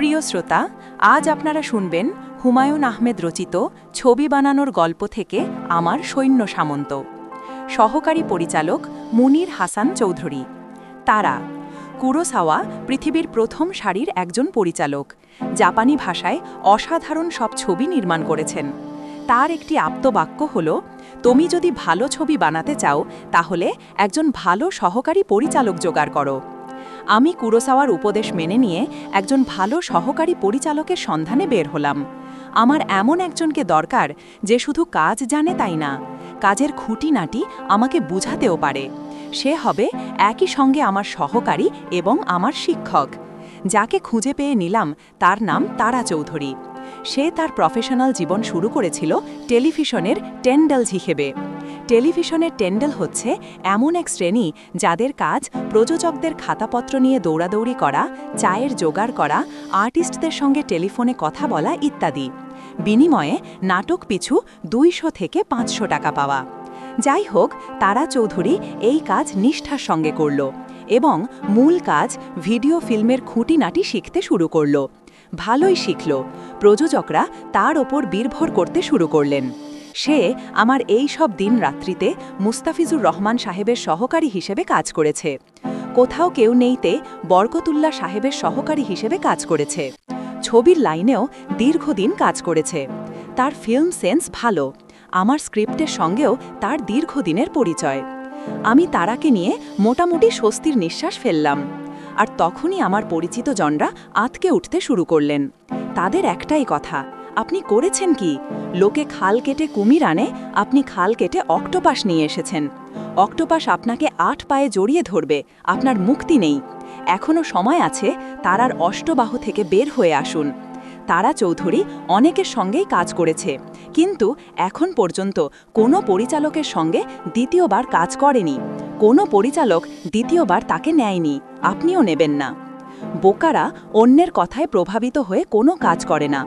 প্রিয় শ্রোতা, আজ আপনারা শুনবেন হুমায়ুন আহমেদ রচিত ছবি বানানোর গল্প থেকে আমার সৈন্য সামন্ত। সহকারী পরিচালক মুনির হাসান চৌধুরী। তারা, কুরোসাওয়া পৃথিবীর প্রথম সারির একজন পরিচালক, জাপানি ভাষায় অসাধারণ সব ছবি নির্মাণ করেছেন। তার একটি আপ্তবাক্য হল, তুমি যদি ভালো ছবি বানাতে চাও, তাহলে একজন ভালো সহকারী পরিচালক জোগাড় করো। আমি কুরোসাওয়ার উপদেশ মেনে নিয়ে একজন ভালো সহকারী পরিচালকের সন্ধানে বের হলাম। আমার এমন একজনকে দরকার যে শুধু কাজ জানে তাই না, কাজের খুঁটিনাটি আমাকে বুঝাতেও পারে। সে হবে একই সঙ্গে আমার সহকারী এবং আমার শিক্ষক। যাকে খুঁজে পেয়ে নিলাম তার নাম তারা চৌধুরী। সে তার প্রফেশনাল জীবন শুরু করেছিল টেলিভিশনের টেন্ডেলস হিসেবে। টেলিভিশনের টেন্ডেল হচ্ছে এমন এক শ্রেণি যাদের কাজ প্রযোজকদের খাতাপত্র নিয়ে দৌড়াদৌড়ি করা, চায়ের জোগাড় করা, আর্টিস্টদের সঙ্গে টেলিফোনে কথা বলা ইত্যাদি। বিনিময়ে নাটক পিছু দুইশো থেকে পাঁচশো টাকা পাওয়া। যাই হোক, তারা চৌধুরী এই কাজ নিষ্ঠার সঙ্গে করল এবং মূল কাজ ভিডিও ফিল্মের খুঁটিনাটি শিখতে শুরু করল। ভালোই শিখল। প্রযোজকরা তার ওপর বীরভর করতে শুরু করলেন। সে আমার এই সব দিন রাত্রিতে মুস্তাফিজুর রহমান সাহেবের সহকারী হিসেবে কাজ করেছে। কোথাও কেউ নেইতে বরকতুল্লাহ সাহেবের সহকারী হিসেবে কাজ করেছে। ছবির লাইনেও দীর্ঘদিন কাজ করেছে। তার ফিল্ম সেন্স ভালো। আমার স্ক্রিপ্টের সঙ্গেও তার দীর্ঘদিনের পরিচয়। আমি তারাকে নিয়ে মোটামুটি স্বস্তির নিঃশ্বাস ফেললাম। আর তখনই আমার পরিচিত জনরা আতকে উঠতে শুরু করলেন। তাদের একটাই কথা আপনি করেছেন কি? লোকে খাল কেটে কুমির আনে, আপনি খাল কেটে অক্টোপাস নিয়ে এসেছেন। অক্টোপাস আপনাকে আট পায়ে জড়িয়ে ধরবে, আপনার মুক্তি নেই। এখনও সময় আছে তারার অষ্টবাহু থেকে বের হয়ে আসুন। তারা চৌধুরী অনেকের সঙ্গেই কাজ করেছে, কিন্তু এখন পর্যন্ত কোনো পরিচালকের সঙ্গে দ্বিতীয়বার কাজ করেনি। কোনো পরিচালক দ্বিতীয়বার তাকে নেয়নি, আপনিও নেবেন না। বোকারা অন্যের কথায় প্রভাবিত হয়ে কোনো কাজ করে না।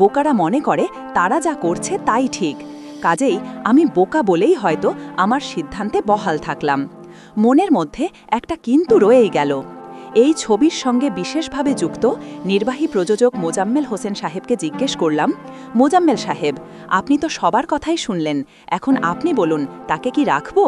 বোকারা মনে করে তারা যা করছে তাই ঠিক। কাজেই আমি বোকা বলেই হয়তো আমার সিদ্ধান্তে বহাল থাকলাম। মনের মধ্যে একটা কিন্তু রয়েই গেল। এই ছবির সঙ্গে বিশেষভাবে যুক্ত নির্বাহী প্রযোজক মোজাম্মেল হোসেন সাহেবকে জিজ্ঞেস করলাম, মোজাম্মেল সাহেব, আপনি তো সবার কথাই শুনলেন, এখন আপনি বলুন, তাকে কি রাখব?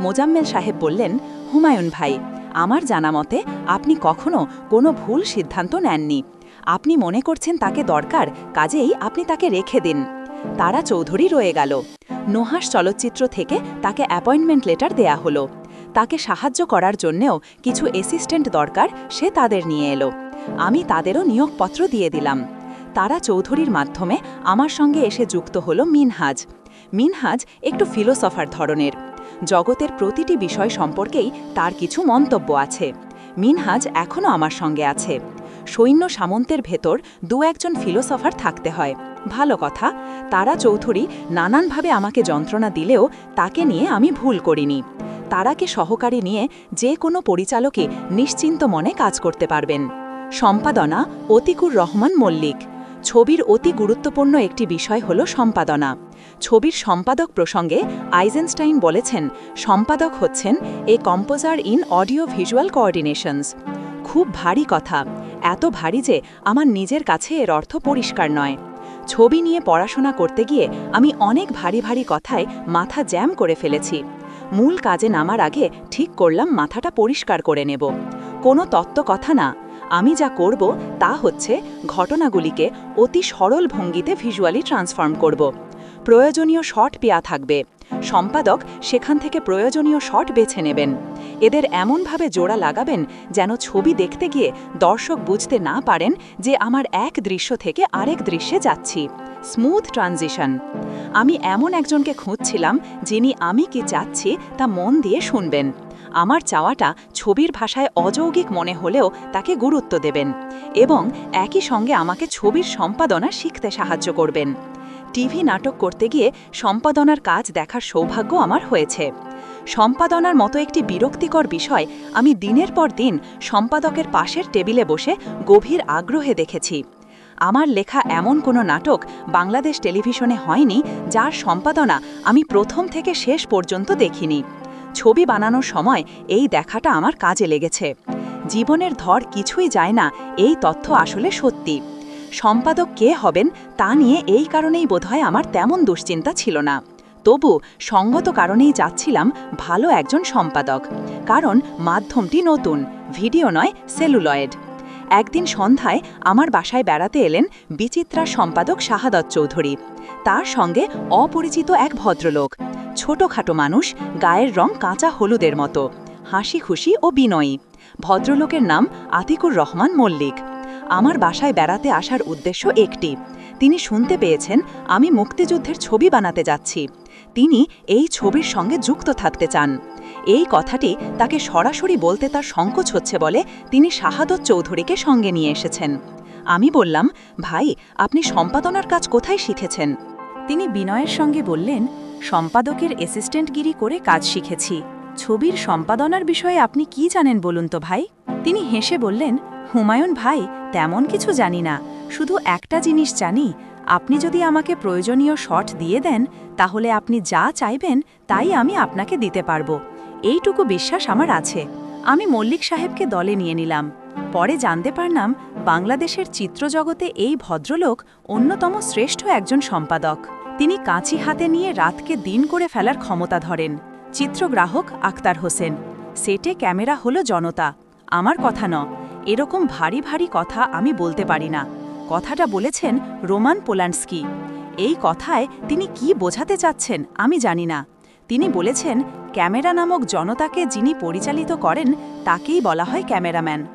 মোজাম্মেল সাহেব বললেন, হুমায়ুন ভাই, আমার জানা মতে আপনি কখনো কোনো ভুল সিদ্ধান্ত নেননি। আপনি মনে করছেন তাকে দরকার, কাজেই আপনি তাকে রেখে দিন। তারা চৌধুরী রয়ে গেল। নোহাস চলচ্চিত্র থেকে তাকে অ্যাপয়েন্টমেন্ট লেটার দেয়া হলো। তাকে সাহায্য করার জন্যেও কিছু অ্যাসিস্ট্যান্ট দরকার, সে তাদের নিয়ে এলো। আমি তাদেরও নিয়োগপত্র দিয়ে দিলাম। তারা চৌধুরীর মাধ্যমে আমার সঙ্গে এসে যুক্ত হল মিনহাজ। মিনহাজ একটু ফিলোসফার ধরনের। জগতের প্রতিটি বিষয় সম্পর্কেই তার কিছু মন্তব্য আছে। মিনহাজ এখনও আমার সঙ্গে আছে। সৈন্য সামন্তের ভেতর দু একজন ফিলোসফার থাকতে হয়। ভালো কথা, তারা চৌধুরী নানানভাবে আমাকে যন্ত্রণা দিলেও তাকে নিয়ে আমি ভুল করিনি। তারাকে সহকারী নিয়ে যে কোনো পরিচালকে নিশ্চিন্ত মনে কাজ করতে পারবেন। সম্পাদনা অতিকুর রহমান মল্লিক। ছবির অতি গুরুত্বপূর্ণ একটি বিষয় হল সম্পাদনা। ছবির সম্পাদক প্রসঙ্গে আইজেনস্টাইন বলেছেন, সম্পাদক হচ্ছেন a composer in audio visual coordinations. খুব ভারী কথা, এত ভারী যে আমার নিজের কাছে এর অর্থ পরিষ্কার নয়। ছবি নিয়ে পড়াশোনা করতে গিয়ে আমি অনেক ভারী ভারী কথায় মাথা জ্যাম করে ফেলেছি। মূল কাজে নামার আগে ঠিক করলাম মাথাটা পরিষ্কার করে নেব। কোনো তত্ত্ব কথা না, আমি যা করব তা হচ্ছে ঘটনাগুলিকে অতি সরল ভঙ্গিতে ভিজুয়ালি ট্রান্সফর্ম করব। প্রয়োজনীয় শট পেয়া থাকবে। সম্পাদক সেখান থেকে প্রয়োজনীয় শট বেছে নেবেন। এদের এমনভাবে জোড়া লাগাবেন যেন ছবি দেখতে গিয়ে দর্শক বুঝতে না পারেন যে আমার এক দৃশ্য থেকে আরেক দৃশ্যে যাচ্ছি। Smooth transition. আমি এমন একজনকে খুঁজছিলাম যিনি আমি কি চাচ্ছি তা মন দিয়ে শুনবেন। আমার চাওয়াটা ছবির ভাষায় অযৌগিক মনে হলেও তাকে গুরুত্ব দেবেন এবং একই সঙ্গে আমাকে ছবির সম্পাদনা শিখতে সাহায্য করবেন। টিভি নাটক করতে গিয়ে সম্পাদনার কাজ দেখার সৌভাগ্য আমার হয়েছে। সম্পাদনার মতো একটি বিরক্তিকর বিষয় আমি দিনের পর দিন সম্পাদকের পাশের টেবিলে বসে গভীর আগ্রহে দেখেছি। আমার লেখা এমন কোনো নাটক বাংলাদেশ টেলিভিশনে হয়নি যার সম্পাদনা আমি প্রথম থেকে শেষ পর্যন্ত দেখিনি। ছবি বানানোর সময় এই দেখাটা আমার কাজে লেগেছে। জীবনের ধর কিছুই যায় না, এই তথ্য আসলে সত্যি। সম্পাদক কে হবেন তা নিয়ে এই কারণেই বোধহয় আমার তেমন দুশ্চিন্তা ছিল না। তবু সঙ্গত কারণেই যাচ্ছিলাম ভালো একজন সম্পাদক। কারণ মাধ্যমটি নতুন, ভিডিও নয়, সেলুলয়েড। একদিন সন্ধ্যায় আমার বাসায় বেড়াতে এলেন বিচিত্রা সম্পাদক শাহাদত চৌধুরী। তার সঙ্গে অপরিচিত এক ভদ্রলোক। ছোটখাটো মানুষ, গায়ের রং কাঁচা হলুদের মতো। হাসি খুশি ও বিনয়ী। ভদ্রলোকের নাম আতিকুর রহমান মল্লিক। আমার বাসায় বেড়াতে আসার উদ্দেশ্য একটি। তিনি শুনতে পেয়েছেন, আমি মুক্তিযুদ্ধের ছবি বানাতে যাচ্ছি। তিনি এই ছবির সঙ্গে যুক্ত থাকতে চান। এই কথাটি তাকে সরাসরি বলতে তার সংকোচ হচ্ছে বলে তিনি শাহাদত চৌধুরীকে সঙ্গে নিয়ে এসেছেন। আমি বললাম, ভাই, আপনি সম্পাদনার কাজ কোথায় শিখেছেন? তিনি বিনয়ের সঙ্গে বললেন, সম্পাদকের অ্যাসিস্ট্যান্টগিরি করে কাজ শিখেছি। ছবির সম্পাদনার বিষয়ে আপনি কি জানেন বলুন তো ভাই? তিনি হেসে বললেন, হুমায়ুন ভাই তেমন কিছু জানি না। শুধু একটা জিনিস জানি, আপনি যদি আমাকে প্রয়োজনীয় শট দিয়ে দেন, তাহলে আপনি যা চাইবেন, তাই আমি আপনাকে দিতে পারব। এইটুকু বিশ্বাস আমার আছে। আমি মল্লিক সাহেবকে দলে নিয়ে নিলাম। পরে জানতে পারলাম, বাংলাদেশের চিত্রজগতে এই ভদ্রলোক অন্যতম শ্রেষ্ঠ একজন সম্পাদক। তিনি কাঁচি হাতে নিয়ে রাতকে দিন করে ফেলার ক্ষমতা ধরেন। চিত্রগ্রাহক আক্তার হোসেন। সেটে ক্যামেরা হলো জনতা। আমার কথা ন। এরকম ভারী ভারী কথা আমি বলতে পারি না। কথাটা বলেছেন রোমান পোলান্সকি। এই কথায় তিনি কি বোঝাতে চাচ্ছেন আমি জানি না। তিনি বলেছেন, ক্যামেরা নামক জনতাকে যিনি পরিচালিত করেন, তাকেই বলা হয় ক্যামেরাম্যান।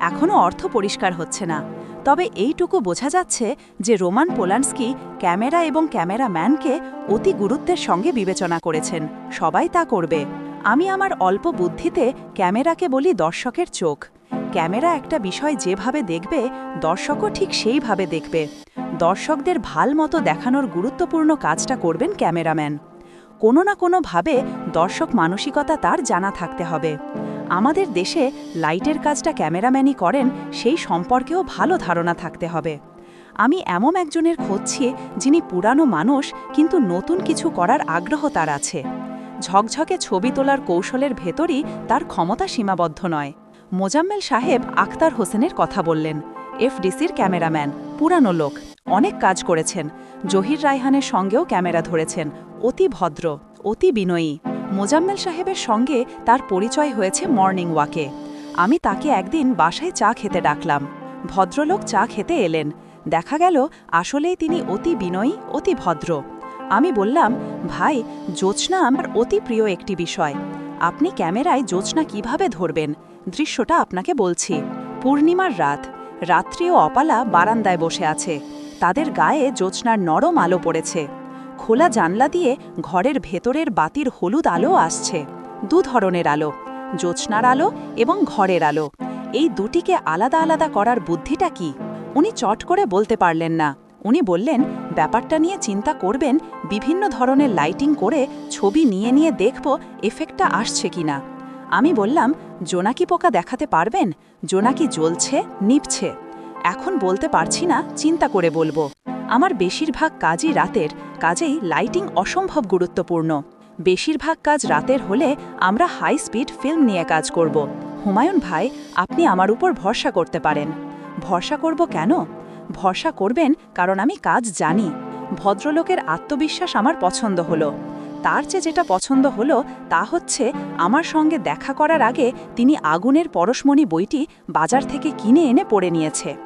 এখনও অর্থ পরিষ্কার হচ্ছে না। তবে এইটুকু বোঝা যাচ্ছে যে রোমান পোলান্সকি ক্যামেরা এবং ক্যামেরাম্যানকে অতি গুরুত্বের সঙ্গে বিবেচনা করেছেন। সবাই তা করবে। আমি আমার অল্প বুদ্ধিতে ক্যামেরাকে বলি দর্শকের চোখ। ক্যামেরা একটা বিষয় যেভাবে দেখবে, দর্শকও ঠিক সেইভাবে দেখবে। দর্শকদের ভালো মতো দেখানোর গুরুত্বপূর্ণ কাজটা করবেন ক্যামেরাম্যান। কোনো না কোনোভাবে দর্শক মানসিকতা তার জানা থাকতে হবে। আমাদের দেশে লাইটের কাজটা ক্যামেরাম্যানই করেন, সেই সম্পর্কেও ভালো ধারণা থাকতে হবে। আমি এমন একজনের খুঁজছি যিনি পুরানো মানুষ, কিন্তু নতুন কিছু করার আগ্রহ তার আছে। ঝকঝকে ছবি তোলার কৌশলের ভেতরই তার ক্ষমতা সীমাবদ্ধ নয়। মোজাম্মেল সাহেব আখতার হোসেনের কথা বললেন। এফডিসির ক্যামেরাম্যান, পুরানো লোক, অনেক কাজ করেছেন। জহির রায়হানের সঙ্গেও ক্যামেরা ধরেছেন। অতি ভদ্র, অতি বিনয়ী। মোজাম্মেল সাহেবের সঙ্গে তার পরিচয় হয়েছে মর্নিং ওয়াকে। আমি তাকে একদিন বাসায় চা খেতে ডাকলাম। ভদ্রলোক চা খেতে এলেন। দেখা গেল, আসলেই তিনি অতি বিনয়ী, অতি ভদ্র। আমি বললাম, ভাই জোৎস্না আমার অতি প্রিয় একটি বিষয়। আপনি ক্যামেরায় জোৎস্না কীভাবে ধরবেন? দৃশ্যটা আপনাকে বলছি। পূর্ণিমার রাত, রাত্রি ও অপালা বারান্দায় বসে আছে। তাদের গায়ে জোৎস্নার নরম আলো পড়েছে। খোলা জানলা দিয়ে ঘরের ভেতরের বাতির হলুদ আলো আসছে। দু ধরনের আলো জোৎস্নার আলো এবং ঘরের আলো। এই দুটিকে আলাদা আলাদা করার বুদ্ধিটা কি? উনি চট করে বলতে পারলেন না। উনি বললেন, ব্যাপারটা নিয়ে চিন্তা করবেন, বিভিন্ন ধরনের লাইটিং করে ছবি নিয়ে নিয়ে দেখব, এফেক্টটা আসছে কিনা। আমি বললাম জোনাকি পোকা দেখাতে পারবেন? জোনাকি জ্বলছে? নিপছে? এখন বলতে পারছি না, চিন্তা করে বলব। আমার বেশিরভাগ কাজই রাতের, কাজেই লাইটিং অসম্ভব গুরুত্বপূর্ণ। বেশিরভাগ কাজ রাতের হলে আমরা হাই স্পিড ফিল্ম নিয়ে কাজ করব। হুমায়ুন ভাই, আপনি আমার উপর ভরসা করতে পারেন। ভরসা করব কেন? ভরসা করবেন কারণ আমি কাজ জানি। ভদ্রলোকের আত্মবিশ্বাস আমার পছন্দ হলো। তার চেয়ে যেটা পছন্দ হলো তা হচ্ছে আমার সঙ্গে দেখা করার আগে তিনি আগুনের পরশমণি বইটি বাজার থেকে কিনে এনে পড়ে নিয়েছে।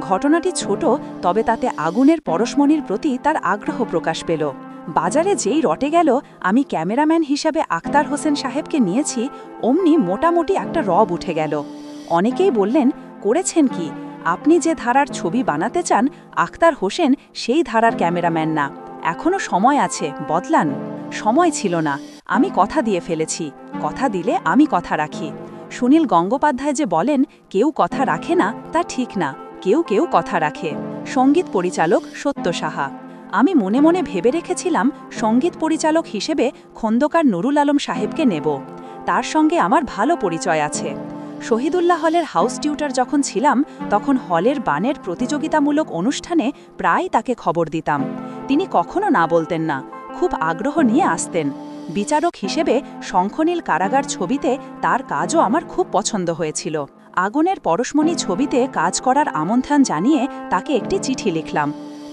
ঘটনাটি ছোট, তবে তাতে আগুনের পরশমণির প্রতি তার আগ্রহ প্রকাশ পেল। বাজারে যেই রটে গেল, আমি ক্যামেরাম্যান হিসাবে আক্তার হোসেন সাহেবকে নিয়েছি, অমনি মোটামুটি একটা রব উঠে গেল। অনেকেই বললেন, করেছেন কি? আপনি যে ধারার ছবি বানাতে চান, আক্তার হোসেন সেই ধারার ক্যামেরাম্যান না। এখনও সময় আছে, বদলান। সময় ছিল না। আমি কথা দিয়ে ফেলেছি। কথা দিলে আমি কথা রাখি। সুনীল গঙ্গোপাধ্যায় যে বলেন, কেউ কথা রাখে না, তা ঠিক না। কেউ কেউ কথা রাখে। সংগীত পরিচালক সত্য সাহা। আমি মনে মনে ভেবে রেখেছিলাম, সংগীত পরিচালক হিসেবে খন্দকার নুরুল আলম সাহেবকে নেব। তার সঙ্গে আমার ভালো পরিচয় আছে। শহীদুল্লাহ হলের হাউস টিউটার যখন ছিলাম, তখন হলের বানের প্রতিযোগিতামূলক অনুষ্ঠানে প্রায় তাকে খবর দিতাম। তিনি কখনো না বলতেন না। খুব আগ্রহ নিয়ে আসতেন। বিচারক হিসেবে শঙ্খনীল কারাগার ছবিতে তার কাজও আমার খুব পছন্দ হয়েছিল। আগুনের পরশমণি ছবিতে কাজ করার আমন্ত্রণ জানিয়ে তাকে একটি চিঠি লিখলাম।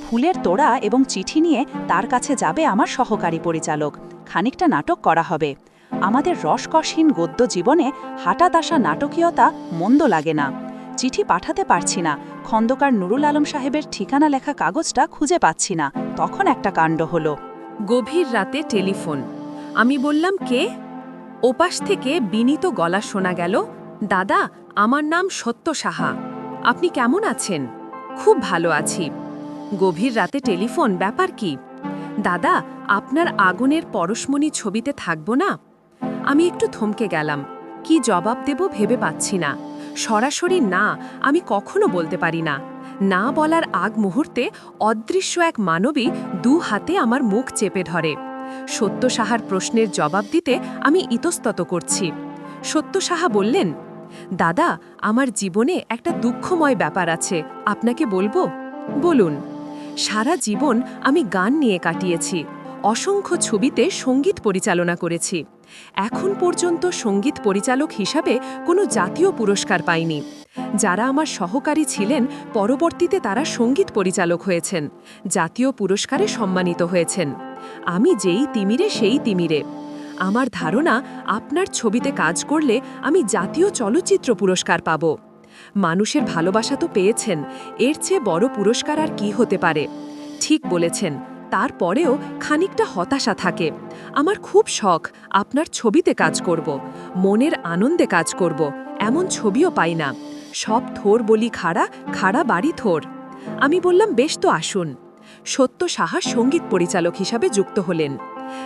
ফুলের তোড়া এবং চিঠি নিয়ে তার কাছে যাবে আমার সহকারী পরিচালক। খানিকটা নাটক করা হবে। আমাদের রসকসহীন গদ্য জীবনে হঠাৎ আসা নাটকীয়তা মন্দ লাগে না। চিঠি পাঠাতে পারছি না। খন্দকার নুরুল আলম সাহেবের ঠিকানা লেখা কাগজটা খুঁজে পাচ্ছি না। তখন একটা কাণ্ড হলো। গভীর রাতে টেলিফোন। আমি বললাম, কে? ওপাশ থেকে বিনীত গলা শোনা গেল, দাদা, আমার নাম সত্য সাহা। আপনি কেমন আছেন? খুব ভালো আছি। গভীর রাতে টেলিফোন? ব্যাপার কি? দাদা, আপনার আগুনের পরশমণি ছবিতে থাকব না? আমি একটু থমকে গেলাম। কি জবাব দেব ভেবে পাচ্ছি না। সরাসরি না, আমি কখনো বলতে পারি না। না বলার আগ মুহূর্তে অদৃশ্য এক মানবী দু হাতে আমার মুখ চেপে ধরে। সত্য সাহার প্রশ্নের জবাব দিতে আমি ইতস্তত করছি। সত্য সাহা বললেন, দাদা, আমার জীবনে একটা দুঃখময় ব্যাপার আছে, আপনাকে বলব? বলুন। সারা জীবন আমি গান নিয়ে কাটিয়েছি, অসংখ্য ছবিতে সংগীত পরিচালনা করেছি। এখন পর্যন্ত সংগীত পরিচালক হিসাবে কোনো জাতীয় পুরস্কার পাইনি। যারা আমার সহকারী ছিলেন, পরবর্তীতে তারা সংগীত পরিচালক হয়েছেন, জাতীয় পুরস্কারে সম্মানিত হয়েছেন। আমি যেই তিমিরে, সেই তিমিরে। আমার ধারণা, আপনার ছবিতে কাজ করলে আমি জাতীয় চলচ্চিত্র পুরস্কার পাব। মানুষের ভালোবাসা তো পেয়েছেন, এর চেয়ে বড় পুরস্কার আর কি হতে পারে? ঠিক বলেছেন, তারপরেও খানিকটা হতাশা থাকে। আমার খুব শখ, আপনার ছবিতে কাজ করব, মনের আনন্দে কাজ করব, এমন ছবিও পাই না। সব থোর বলি খাড়া খাড়া বাড়ি থোর। আমি বললাম, বেশ তো আসুন। সত্য সাহা সংগীত পরিচালক হিসাবে যুক্ত হলেন।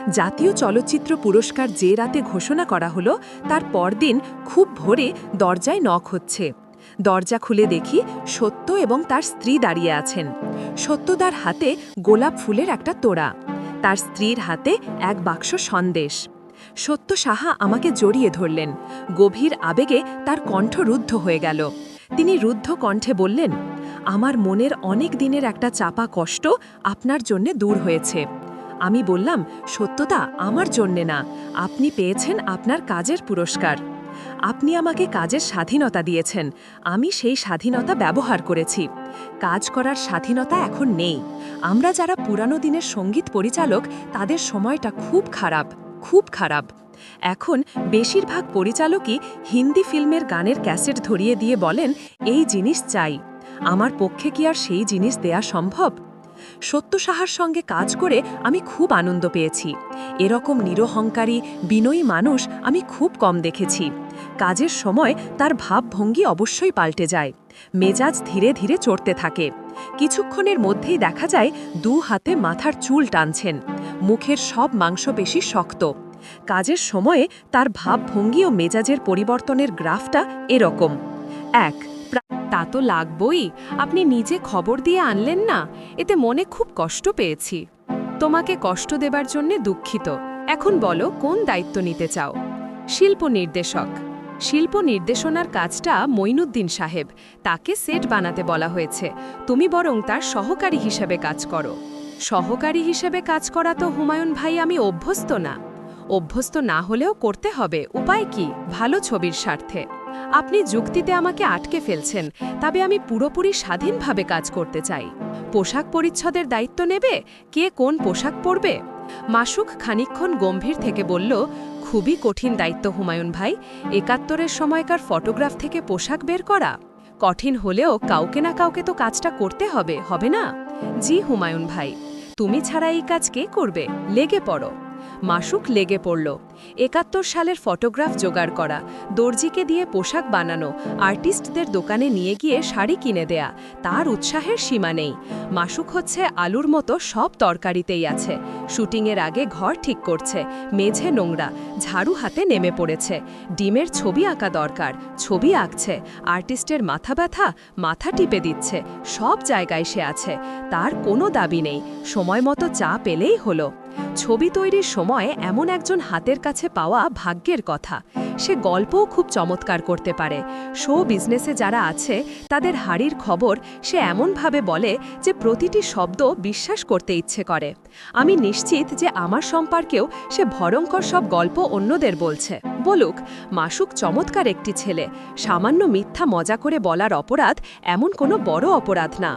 জাতীয় চলচ্চিত্র পুরস্কার যে রাতে ঘোষণা করা হলো, তার পরদিন খুব ভোরে দরজায় নখ হচ্ছে। দরজা খুলে দেখি সত্য এবং তার স্ত্রী দাঁড়িয়ে আছেন। সত্যদার হাতে গোলাপ ফুলের একটা তোড়া। তার স্ত্রীর হাতে এক বাক্স সন্দেশ। সত্য সাহা আমাকে জড়িয়ে ধরলেন। গভীর আবেগে তার কণ্ঠ রুদ্ধ হয়ে গেল। তিনি রুদ্ধ কণ্ঠে বললেন, আমার মনের অনেক দিনের একটা চাপা কষ্ট আপনার জন্যে দূর হয়েছে। আমি বললাম, সত্যতা আমার জন্যে না, আপনি পেয়েছেন আপনার কাজের পুরস্কার। আপনি আমাকে কাজের স্বাধীনতা দিয়েছেন, আমি সেই স্বাধীনতা ব্যবহার করেছি। কাজ করার স্বাধীনতা এখন নেই। আমরা যারা পুরানো দিনের সংগীত পরিচালক, তাদের সময়টা খুব খারাপ। খুব খারাপ। এখন বেশিরভাগ পরিচালকই হিন্দি ফিল্মের গানের ক্যাসেট ধরিয়ে দিয়ে বলেন, এই জিনিস চাই। আমার পক্ষে কি আর সেই জিনিস দেয়া সম্ভব? সত্য সাহার সঙ্গে কাজ করে আমি খুব আনন্দ পেয়েছি। এরকম নিরহংকারী, বিনয়ী মানুষ আমি খুব কম দেখেছি। কাজের সময় তার ভাবভঙ্গি অবশ্যই পাল্টে যায়। মেজাজ ধীরে ধীরে চড়তে থাকে। কিছুক্ষণের মধ্যেই দেখা যায় দু হাতে মাথার চুল টানছেন। মুখের সব মাংসপেশি শক্ত। কাজের সময়ে তার ভাবভঙ্গি ও মেজাজের পরিবর্তনের গ্রাফটা এরকম। এক তা তো লাগবই। আপনি নিজে খবর দিয়ে আনলেন না। এতে মনে খুব কষ্ট পেয়েছি। তোমাকে কষ্ট দেবার জন্যে দুঃখিত। এখন বলো কোন দায়িত্ব নিতে চাও? শিল্প নির্দেশক শিল্প নির্দেশনার কাজটা মইনুদ্দিন সাহেব। তাকে সেট বানাতে বলা হয়েছে। তুমি বরং তার সহকারী হিসেবে কাজ করো। সহকারী হিসেবে কাজ করা তো হুমায়ুন ভাই, আমি অভ্যস্ত না। অভ্যস্ত না হলেও করতে হবে। উপায় কি? ভালো ছবির স্বার্থে। আপনি যুক্তিতে আমাকে আটকে ফেলছেন, তবে আমি পুরোপুরি স্বাধীনভাবে কাজ করতে চাই। পোশাক পরিচ্ছদের দায়িত্ব নেবে? কে কোন পোশাক পরবে? মাসুক খানিক্ষণ গম্ভীর থেকে বলল, খুবই কঠিন দায়িত্ব হুমায়ুন ভাই। একাত্তরের সময়কার ফটোগ্রাফ থেকে পোশাক বের করা। কঠিন হলেও কাউকে না কাউকে তো কাজটা করতে হবে হবে না? জি হুমায়ুন ভাই। তুমি ছাড়া এই কাজ কে করবে? লেগে পড়ো। মাসুক লেগে পড়ল। একাত্তর সালের ফটোগ্রাফ জোগাড় করা, দর্জিকে দিয়ে পোশাক বানানো, আর্টিস্টদের দোকানে নিয়ে গিয়ে শাড়ি কিনে দেয়া, তার উৎসাহের সীমা নেই। মাসুক হচ্ছে আলুর মতো সব তরকারিতেই আছে। শুটিংয়ের আগে ঘর ঠিক করছে, মেঝে নোংরা, ঝাড়ু হাতে নেমে পড়েছে। ডিমের ছবি আঁকা দরকার, ছবি আঁকছে, আর্টিস্টের মাথা ব্যথা, মাথা টিপে দিচ্ছে, সব জায়গায় সে আছে। তার কোনো দাবি নেই, সময় মতো চা পেলেই হলো। ছবি তৈরির সময় এমন একজন হাতের কাছে পাওয়া ভাগ্যের কথা। সে গল্পও খুব চমৎকার করতে পারে। শো বিজনেসে যারা আছে, তাদের হাড়ির খবর সে এমনভাবে বলে যে প্রতিটি শব্দ বিশ্বাস করতে ইচ্ছে করে। আমি নিশ্চিত যে আমার সম্পর্কেও সে ভয়ঙ্কর সব গল্প অন্যদের বলছে। বলুক, মাসুক চমৎকার একটি ছেলে। সামান্য মিথ্যা মজা করে বলার অপরাধ এমন কোনো বড় অপরাধ না।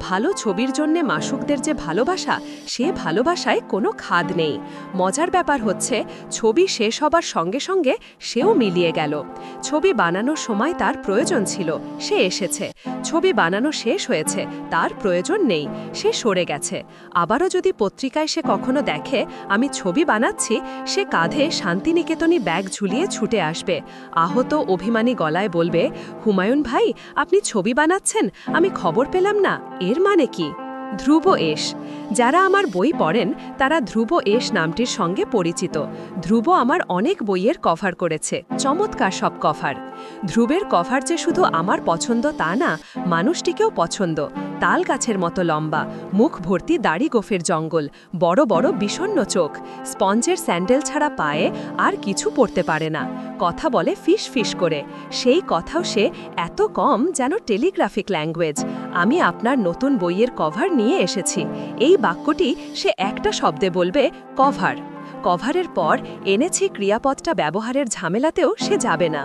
ভালো ছবির জন্যে মাসুকদের যে ভালোবাসা, সে ভালোবাসায় কোনো খাদ নেই। মজার ব্যাপার হচ্ছে, ছবি শেষ হবার সঙ্গে সঙ্গে সেও মিলিয়ে গেল। ছবি বানানোর সময় তার প্রয়োজন ছিল, সে এসেছে। ছবি বানানো শেষ হয়েছে, তার প্রয়োজন নেই, সে সরে গেছে। আবারও যদি পত্রিকায় সে কখনো দেখে, আমি ছবি বানাচ্ছি সে কাঁধে শান্তিনিকেতনী ব্যাগ ঝুলিয়ে ছুটে আসবে। আহত অভিমানী গলায় বলবে, হুমায়ুন ভাই, আপনি ছবি বানাচ্ছেন? আমি খবর পেলাম না। এর মানে কি? ধ্রুব এশ যারা আমার বই পড়েন, তারা ধ্রুব এশ নামটির সঙ্গে পরিচিত। ধ্রুব আমার অনেক বইয়ের কভার করেছে, চমৎকার সব কভার ধ্রুবের কভার যে শুধু আমার পছন্দ তা না, মানুষটিকেও পছন্দ। তাল গাছের মতো লম্বা, মুখ ভর্তি দাড়ি গোফের জঙ্গল, বড় বড় বিষণ্ণ চোখ, স্পঞ্জের স্যান্ডেল ছাড়া পায়ে আর কিছু পড়তে পারে না। কথা বলে ফিস ফিস করে, সেই কথাও সে এত কম যেন টেলিগ্রাফিক ল্যাঙ্গুয়েজ। আমি আপনার নতুন বইয়ের কভার নিয়ে এসেছি। এই বাক্যটি সে একটা শব্দে বলবে কভার কভারের পর এনেছি ক্রিয়াপদটা ব্যবহারের ঝামেলাতেও সে যাবে না।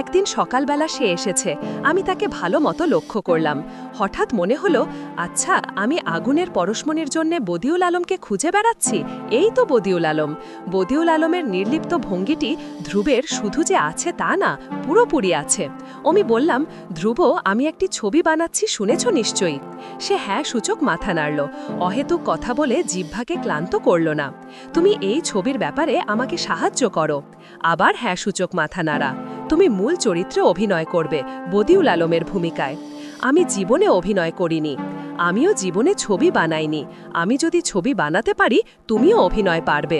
একদিন সকালবেলা সে এসেছে। আমি তাকে ভালো মতো লক্ষ্য করলাম। হঠাৎ মনে হলো আচ্ছা আমি আগুনের পরশমণির জন্য বদিউল আলমকে খুঁজে বেড়াচ্ছি? এই তো বদিউল আলম। বদিউল আলমের নির্লিপ্ত ভঙ্গিটি ধ্রুবের শুধু যে আছে তা না, পুরোপুরি আছে। আমি বললাম, ধ্রুব, আমি একটি ছবি বানাচ্ছি, শুনেছ নিশ্চয়ই? সে হ্যাঁ সূচক মাথা নাড়ল। অহেতুক কথা বলে জিহ্বাকে ক্লান্ত করল না। তুমি এই ছবির ব্যাপারে আমাকে সাহায্য করো। আবার হ্যাঁ সূচক মাথা নাড়া তুমি মূল চরিত্রে অভিনয় করবে বদিউল আলমের ভূমিকায়। আমি জীবনে অভিনয় করিনি, আমিও জীবনে ছবি বানাইনি। আমি যদি ছবি বানাতে পারি, তুমিও অভিনয় পারবে।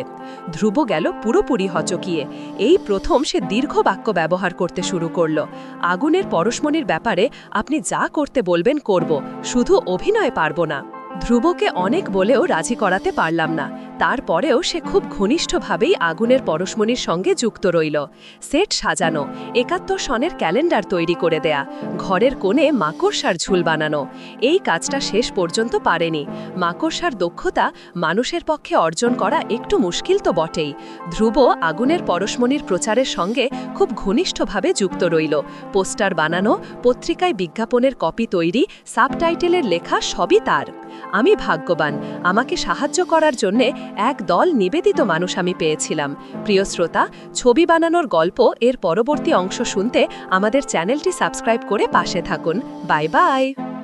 ধ্রুব গেল পুরোপুরি হচকিয়ে। এই প্রথম সে দীর্ঘ বাক্য ব্যবহার করতে শুরু করল। আগুনের পরশমণির ব্যাপারে আপনি যা করতে বলবেন করব, শুধু অভিনয় পারব না। ধ্রুবকে অনেক বলেও রাজি করাতে পারলাম না। তারপরেও সে খুব ঘনিষ্ঠভাবেই আগুনের পরশমণির সঙ্গে যুক্ত রইল। সেট সাজানো, একাত্তর সনের ক্যালেন্ডার তৈরি করে দেয়া, ঘরের কোণে মাকড়সার ঝুল বানানো। এই কাজটা শেষ পর্যন্ত পারেনি। মাকড়সার দক্ষতা মানুষের পক্ষে অর্জন করা একটু মুশকিল তো বটেই। ধ্রুব আগুনের পরশমণির প্রচারের সঙ্গে খুব ঘনিষ্ঠভাবে যুক্ত রইল। পোস্টার বানানো, পত্রিকায় বিজ্ঞাপনের কপি তৈরি, সাবটাইটেলের লেখা সবই তার। আমি ভাগ্যবান। আমাকে সাহায্য করার জন্যে এক দল নিবেদিত মানুষ আমি পেয়েছিলাম। প্রিয় শ্রোতা, ছবি বানানোর গল্প এর পরবর্তী অংশ শুনতে আমাদের চ্যানেলটি সাবস্ক্রাইব করে পাশে থাকুন। Bye bye!